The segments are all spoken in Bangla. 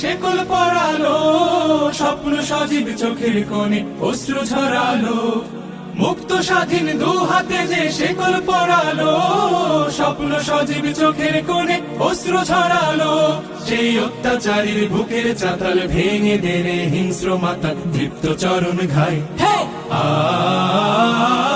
শেকল পড়ালো স্বপ্ন সজীব চোখের কোণে অশ্রু ঝরালো। মুক্ত স্বাধীন দু হাতে যে শেকল পড়ালো স্বপ্ন সজীব চোখের কোণে অশ্রু ঝরালো। সেই অত্যাচারীর বুকের চাতাল ভেঙে দেনে হিংস্র মাতা তৃপ্ত চরণ ঘাই আয়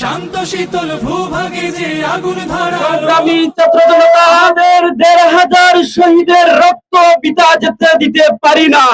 শান্ত শীতল ভূভাগে যে আগুন ধরালো। সংগ্রামী দেড় হাজার শহীদের রক্ত বিতা যেতে দিতে পারি না।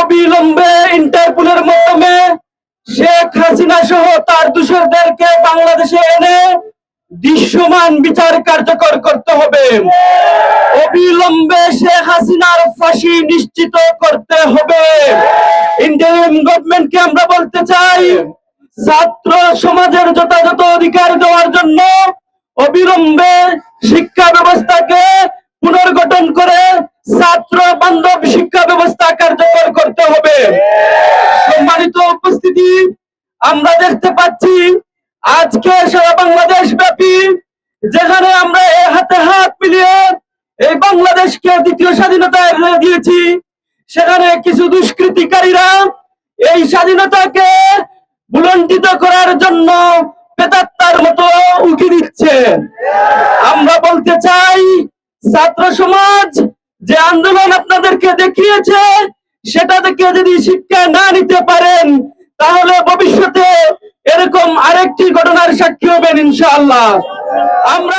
অবিলম্বে ইন্টারপোলের মাধ্যমে শেখ হাসিনা সহ তার দূষরদেরকে বাংলাদেশে এনে দৃশ্যমান বিচার কার্যকর করতে হবে। অবিলম্বে শেখ হাসিনার ফাঁসি নিশ্চিত করতে হবে। ইন্ডিয়ান গভর্নমেন্টকে আমরা বলতে চাই ছাত্র সমাজের যথাযথ অধিকার দেওয়ার জন্য অবিলম্বে শিক্ষা ব্যবস্থাকে পুনর্গঠন করে ছাত্র বান্ধব শিক্ষা ব্যবস্থা কার্যকর করতে হবে। সম্মানিত উপস্থিতি, আমরা দেখতে পাচ্ছি আজকে সারা বাংলাদেশ ব্যাপী যেখানে আমরা এ হাতে হাত মিলিয়ে এই বাংলাদেশকে দ্বিতীয় স্বাধীনতা এনে দিয়েছি, সেখানে কিছু দুষ্কৃতিকারীরা এই স্বাধীনতাকে বুলন্ডিত করার জন্য পেতাত্তার মতো উকি দিচ্ছে। আমরা বলতে চাই, ছাত্র সমাজ, যে আন্দোলন আপনাদেরকে দেখিয়েছে সেটা থেকে যদি শিক্ষা না নিতে পারেন, তাহলে ভবিষ্যতে এরকম আরেকটি ঘটনার সাক্ষী হবেন ইনশাআল্লাহ। আমরা